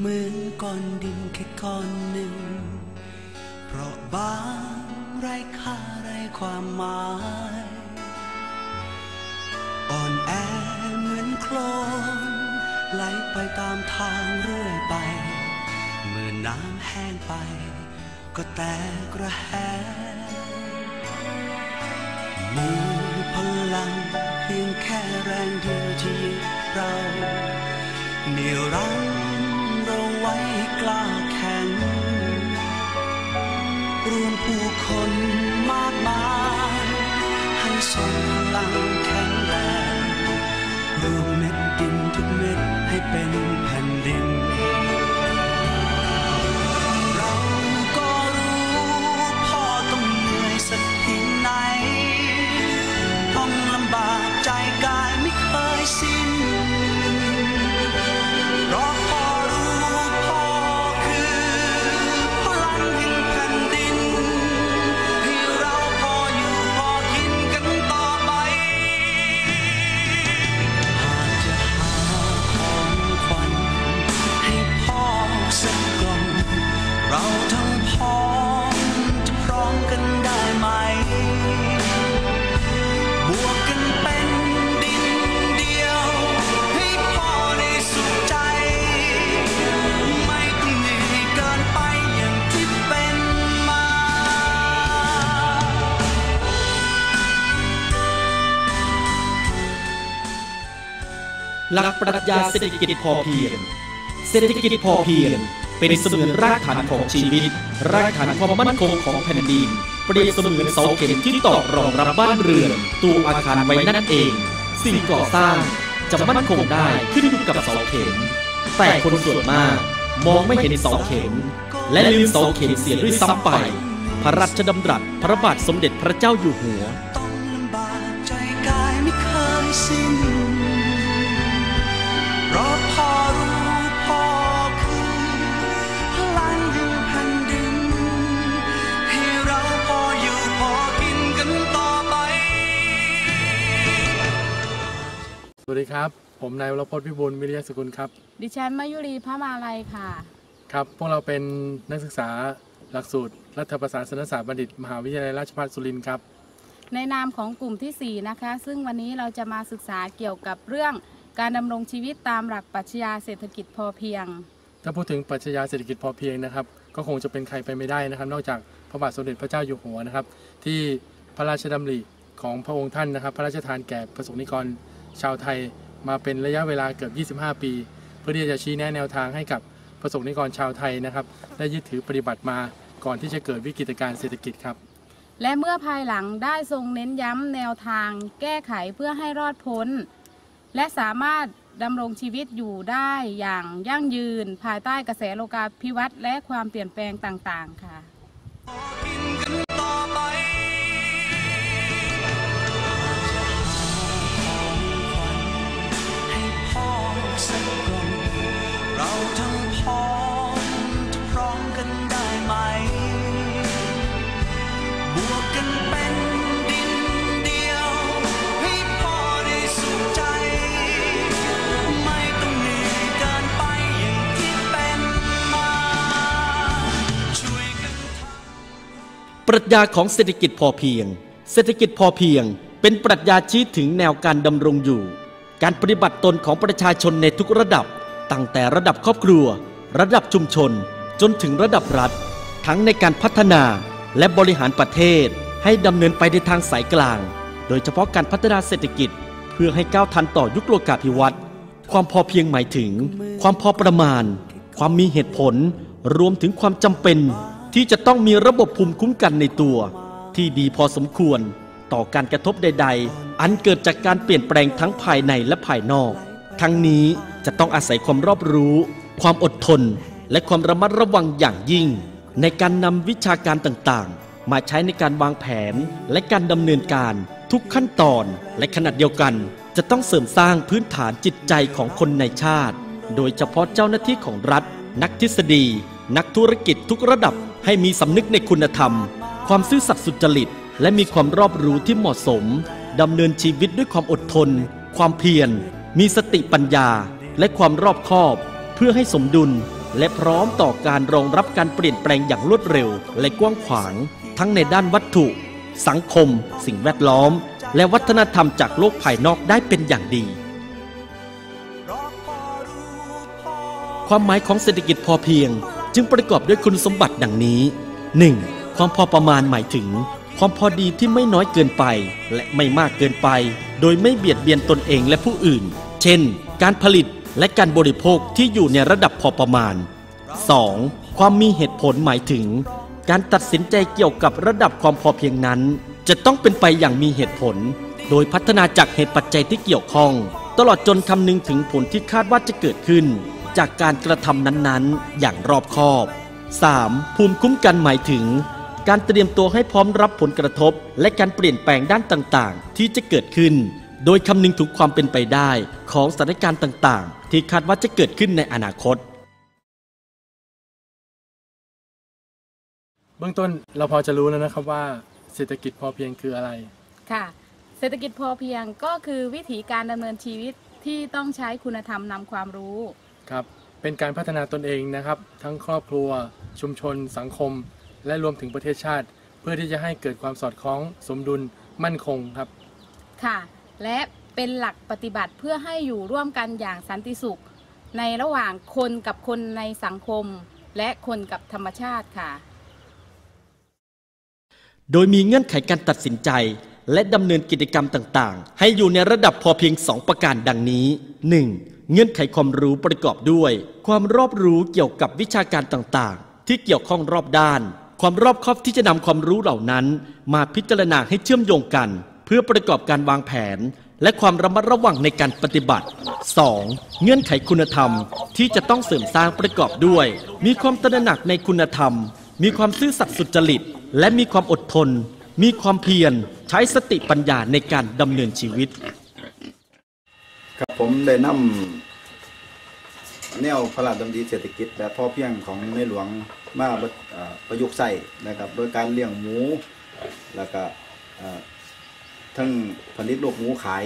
เหมือนก้อนดินแค่ก้อนหนึ่ง เพราะบางไรค่าไรความหมายอ่อนแอเหมือนโคลนไหลไปตามทางเรื่อยไป เมื่อน้ำแห้งไป ก็แตกระแหงมีพลังเพียงแค่แรงเดียวที่เราเหนี่ยวรั้งเรา กล้าแข็ง รวมผู้คนมากมาย ให้ส่งพลังแข็งแรงรวมเม็ดดินทุกเม็ดให้เป็น หลักปรัชญาเศรษฐกิจพอเพียง เศรษฐกิจพอเพียง เป็นเสมือนรากฐานของชีวิต รากฐานความมั่นคงของแผ่นดิน เปรียบเสมือนเสาเข็มที่ตอกรองรับบ้านเรือนตัวอาคารไว้นั่นเอง สิ่งก่อสร้างจะมั่นคงได้ขึ้นอยู่กับเสาเข็ม แต่คนส่วนมากมองไม่เห็นเสาเข็ม และลืมเสาเข็มเสียด้วยซ้ำไป พระราชดำรัสพระบาทสมเด็จพระเจ้าอยู่หัว ต้องลำบากใจกายไม่เคยสิ้น ครับ ผมนายวรพจน์พิบูลวิริยสกุลครับ ดิฉันมายุรีพระมาลัยค่ะ ครับ พวกเราเป็นนักศึกษาหลักสูตร รัฐประศาสนศาสตร์บัณฑิต มหาวิทยาลัยราชภัฏสุรินทร์ครับ ในนามของกลุ่มทีสี่ 4 นะคะ ซึ่งวันนี้เราจะมาศึกษาเกี่ยวกับเรื่องการดำรงชีวิตตามหลักปรัชญาเศรษฐกิจพอเพียง ถ้าพูดถึงปรัชญาเศรษฐกิจพอเพียงนะครับ ก็คงจะเป็นใครไปไม่ได้นะครับ นอกจากพระบาทสมเด็จพระเจ้าอยู่หัวนะครับ ที่พระราชดำริของพระองค์ท่านนะครับ พระราชทานแก่ประสงนิกร ชาวไทยมาเป็นระยะเวลาเกือบ 25 ปี เพื่อที่จะชี้แนะแนวทางให้กับประสงนิกรชาวไทยนะครับ ได้ยึดถือปฏิบัติมาก่อนที่จะเกิดวิกฤตการเศรษฐกิจครับ และเมื่อภายหลังได้ทรงเน้นย้ำแนวทาง แก้ไขเพื่อให้รอดพ้น และสามารถดำรงชีวิตอยู่ได้อย่างยั่งยืน ภายใต้กระแสโลกาภิวัตน์และความเปลี่ยนแปลงต่าง ๆ ค่ะ ปรัชญาของเศรษฐกิจพอเพียง เศรษฐกิจพอเพียง เป็นปรัชญาชี้ถึงแนวการดำรงอยู่ การปฏิบัติตนของประชาชนในทุกระดับ ตั้งแต่ระดับครอบครัว ระดับชุมชน จนถึงระดับรัฐ ทั้งในการพัฒนาและบริหารประเทศ ให้ดำเนินไปในทางสายกลาง โดยเฉพาะการพัฒนาเศรษฐกิจ เพื่อให้ก้าวทันต่อยุคโลกาภิวัตน์ความพอเพียงหมายถึง ความพอประมาณ ความมีเหตุผล รวมถึงความจำเป็น ที่จะต้องมีระบบภูมิคุ้มกันในตัว ที่ดีพอสมควร ต่อการกระทบใด ๆ อันเกิดจากการเปลี่ยนแปลงทั้งภายในและภายนอก ทั้งนี้จะต้องอาศัยความรอบรู้ ความอดทน และความระมัดระวังอย่างยิ่ง ในการนำวิชาการต่างๆ มาใช้ในการวางแผนและการดำเนินการทุกขั้นตอนและขณะเดียวกัน จะต้องเสริมสร้างพื้นฐานจิตใจของคนในชาติ โดยเฉพาะเจ้าหน้าที่ของรัฐ นักทฤษฎี นักธุรกิจทุกระดับ ให้มีสำนึกในคุณธรรม ความซื่อสัตย์สุจริต และมีความรอบรู้ที่เหมาะสมดำเนินชีวิตด้วยความอดทน ความเพียร มีสติปัญญา และความรอบคอบ เพื่อให้สมดุล และพร้อมต่อการรองรับการเปลี่ยนแปลงอย่างรวดเร็ว และกว้างขวาง ทั้งในด้านวัตถุ สังคม สิ่งแวดล้อม และวัฒนธรรมจากโลกภายนอกได้เป็นอย่างดี ความหมายของเศรษฐกิจพอเพียง จึงประกอบด้วยคุณสมบัติดังนี้ 1. ความพอประมาณหมายถึง ความพอดีที่ไม่น้อยเกินไป และไม่มากเกินไป โดยไม่เบียดเบียนตนเองและผู้อื่น เช่น การผลิตและการบริโภคที่อยู่ในระดับพอประมาณ 2. ความมีเหตุผลหมายถึง การตัดสินใจเกี่ยวกับระดับความพอเพียงนั้น จะต้องเป็นไปอย่างมีเหตุผล โดยพัฒนาจากเหตุปัจจัยที่เกี่ยวข้อง ตลอดจนคำนึงถึงผลที่คาดว่าจะเกิดขึ้น จากการกระทำนั้นๆ อย่างรอบคอบ 3. ภูมิคุ้มกันหมายถึง การเตรียมตัวให้พร้อมรับผลกระทบ และการเปลี่ยนแปลงด้านต่างๆ ที่จะเกิดขึ้น โดยคำนึงถึงความเป็นไปได้ของสถานการณ์ต่างๆ ที่คาดว่าจะเกิดขึ้นในอนาคต เบื้องต้นเราพอจะรู้แล้วนะครับว่าเศรษฐกิจพอเพียงคืออะไร ค่ะ เศรษฐกิจพอเพียงก็คือวิถีการดำเนินชีวิตที่ต้องใช้คุณธรรมนำความรู้ ครับเป็นการพัฒนาตนเองนะครับ ทั้งครอบครัว ชุมชน สังคม และรวมถึงประเทศชาติ เพื่อที่จะให้เกิดความสอดคล้องสมดุลมั่นคงครับ ค่ะ และเป็นหลักปฏิบัติเพื่อให้อยู่ร่วมกันอย่างสันติสุข ในระหว่างคนกับคนในสังคม และคนกับธรรมชาติค่ะ โดยมีเงื่อนไขการตัดสินใจ และดำเนินกิจกรรมต่าง ๆ ให้อยู่ในระดับพอเพียง 2 ประการดังนี้ 1. เงื่อนไขความรู้ประกอบด้วย ความรอบรู้เกี่ยวกับวิชาการต่างๆ ที่เกี่ยวข้องรอบด้าน ความรอบคอบที่จะนำความรู้เหล่านั้น มาพิจารณาให้เชื่อมโยงกัน เพื่อประกอบการวางแผน และความระมัดระวังในการปฏิบัติ 2. เงื่อนไขคุณธรรมที่จะต้องเสริมสร้างประกอบด้วย มีความตระหนักในคุณธรรม มีความซื่อสัตย์สุจริต และมีความอดทน มีความเพียร ใช้สติปัญญาในการดำเนินชีวิต ครับผมได้นำแนวพระราชดำริเศรษฐกิจแบบพอเพียงของในหลวงมาประยุกต์ใส่นะครับ โดยการเลี้ยงหมู แล้วก็ทั้งผลิตลูกหมูขาย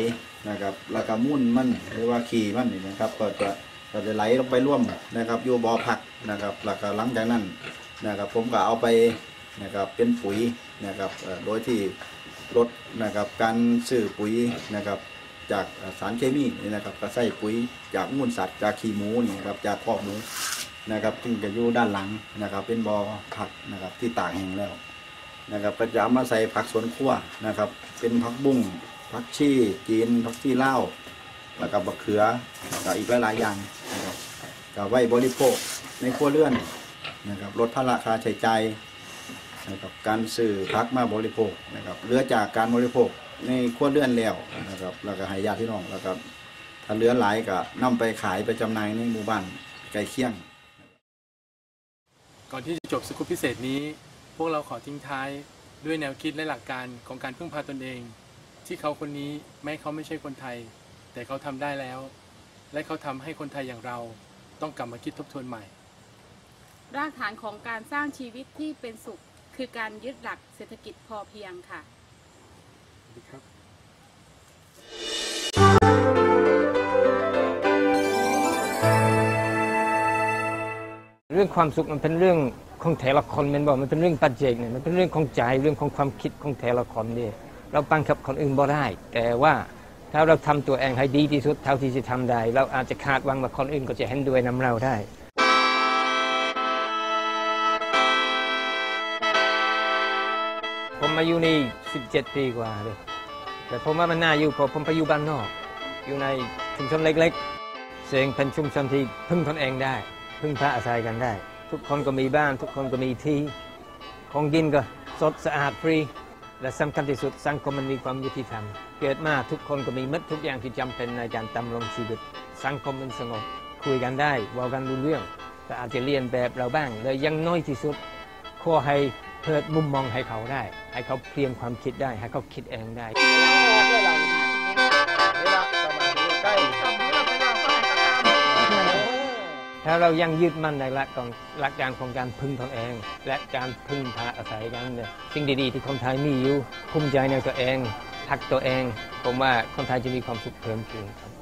นะครับแล้วก็มุ่นมันหรือว่าขี่มันนี่นะครับ ก็จะก็จะไหลลงไปร่วมนะครับอยู่บ่อผักนะครับแล้วก็หลังจากนั้นนะครับ ผมก็เอาไปนะครับเป็นปุ๋ยนะครับโดยที่ลดนะครับการซื้อปุ๋ยนะครับ จากสารเคมีนี่นะครับก็ใส่ปุ๋ยจากมูลสัตว์จากขี้หมูนี่นะครับจากคอกหมูนะครับซึ่งจะอยู่ด้านหลังนะครับ เป็นบอ่อผักนะครับที่ตากแห้งแล้วนะครับก็จะามาใส่ผักสวนครัวนะครับ เป็นผักบุ้งผักชีจีนผักชีลาแล้วก็บักเขือแล้วก็อีกหลายๆอย่างนะครับก็ไว้บริโภคในครัวเรือนนะครับลดภาระค่าใช้จ่ายนะครับการซื้อพักมาบริโภคนะครับเลือจากการบริโภค ในครัวเรือนแล้วนะครับแล้วก็ให้ญาติพี่น้องแล้วก็ถ้าเหลือหลายก็นำไปขายไปจำหน่ายในหมู่บ้านใกล้เคียง ก่อนที่จะจบสกูปพิเศษนี้ พวกเราขอทิ้งท้ายด้วยแนวคิดและหลักการของการพึ่งพาตนเอง ที่เขาคนนี้แม้เขาไม่ใช่คนไทย แต่เขาทำได้แล้ว และเขาทำให้คนไทยอย่างเราต้องกลับมาคิดทบทวนใหม่ รากฐานของการสร้างชีวิตที่เป็นสุข คือการยึดหลักเศรษฐกิจพอเพียงค่ะ เรื่องความสุขมันเป็นเรื่องของแต่ละคนมันบอกมันเป็นเรื่องปัจเจกเนี่ยมันเป็นเรื่องของใจเรื่องของความคิดของแต่ละคนเนี่ยเราบังคับคนอื่นบ่ได้ แต่ว่าถ้าเราทำตัวเองให้ดีที่สุดเท่าที่จะทำได้ เราอาจจะคาดหวังว่าคนอื่นก็จะเห็นด้วยนำเราได้ ผมมาอยู่นี่17 ปีกว่าเลยแต่ผมว่ามันน่าอยู่เพราะผมไปอยู่บ้านนอก อยู่ในชุมชนเล็กๆ เสียงเป็นชุมชนที่พึ่งตนเองได้ พึ่งพาอาศัยกันได้ ทุกคนก็มีบ้าน ทุกคนก็มีที่ของกินก็สดสะอาดฟรี และสำคัญที่สุดสังคมมันมีความยุติธรรม เกิดมาทุกคนก็มีมัดทุกอย่างที่จำเป็นในการดำรงชีวิต สังคมมันสงบคุยกันได้เว่ากันรู้เรื่อง แต่อาจจะเรียนแบบเราบ้างเลยยังน้อยที่สุดขอให้ เปิดมุมมองให้เขาได้ ให้เขาเปลี่ยนความคิดได้ ให้เขาคิดเองได้ถ้าเรายังยึดมั่นในหลักของหลักการของการพึ่งตนเอง และการพึ่งพาอาศัยกันเนี่ยสิ่งดีๆ ที่คนไทยมีอยู่ภูมิใจในตัวเองพักตัวเอง ผมว่าคนไทยจะมีความสุขเพิ่มขึ้นครับ